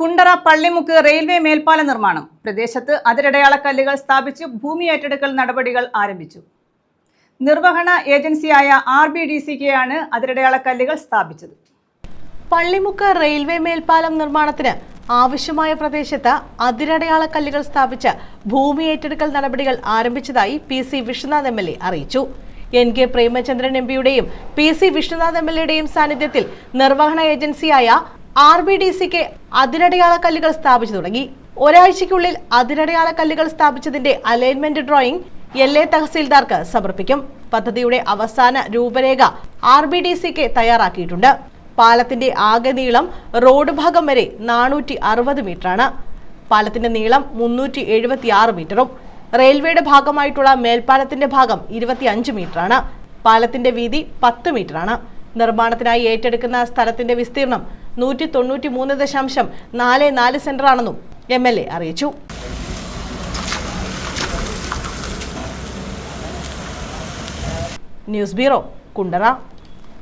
Kundara Pallimukku railway മേൽപ്പാല നിർമ്മാണം. പ്രദേശത്ത് അതിരടയാള കല്ലുകൾ സ്ഥാപിച്ച് ഭൂമി ഏറ്റെടുക്കൽ നടപടികൾ ആരംഭിച്ചു. നിർവഹണ ഏജൻസിയായ ആർ ബി ഡി സിക്കെയാണ് അതിരടയാള കല്ലുകൾ സ്ഥാപിച്ചത്. പള്ളിമുക്ക് റെയിൽവേ മേൽപ്പാലം നിർമ്മാണത്തിന് ആവശ്യമായ പ്രദേശത്ത് അതിരടയാള കല്ലുകൾ സ്ഥാപിച്ച് ഭൂമി ഏറ്റെടുക്കൽ നടപടികൾ ആരംഭിച്ചതായി P C Vishnunath M L A അറിയിച്ചു. എൻ കെ പ്രേമചന്ദ്രൻ എം പിയുടെയും P C Vishnunath M L എയുടെയും സാന്നിധ്യത്തിൽ നിർവഹണ ഏജൻസിയായ ആർ ബി ഡി സിക്ക് അതിരടയാള കല്ലുകൾ സ്ഥാപിച്ചു തുടങ്ങി. ഒരാഴ്ചയ്ക്കുള്ളിൽ അതിരടയാള കല്ലുകൾ സ്ഥാപിച്ചതിന്റെ അലൈൻമെന്റ് ഡ്രോയിങ് എൽ എ തഹസീൽദാർക്ക് സമർപ്പിക്കും. പദ്ധതിയുടെ അവസാന രൂപരേഖ ആർ ബി ഡി സിക്ക് തയ്യാറാക്കിയിട്ടുണ്ട്. പാലത്തിന്റെ ആകെ നീളം റോഡ് ഭാഗം വരെ നാനൂറ്റി അറുപത് മീറ്ററാണ്. പാലത്തിന്റെ നീളം മുന്നൂറ്റി എഴുപത്തി ആറ് മീറ്ററും റെയിൽവേയുടെ ഭാഗമായിട്ടുള്ള മേൽപ്പാലത്തിന്റെ ഭാഗം ഇരുപത്തിയഞ്ച് മീറ്ററാണ്. പാലത്തിന്റെ വീതി പത്ത് മീറ്ററാണ്. നിർമ്മാണത്തിനായി ഏറ്റെടുക്കുന്ന സ്ഥലത്തിന്റെ വിസ്തീർണം നൂറ്റി തൊണ്ണൂറ്റി മൂന്ന് ദശാംശം നാല് നാല് സെന്ററാണെന്നും എം എൽ എ അറിയിച്ചു. News bureau Kundara.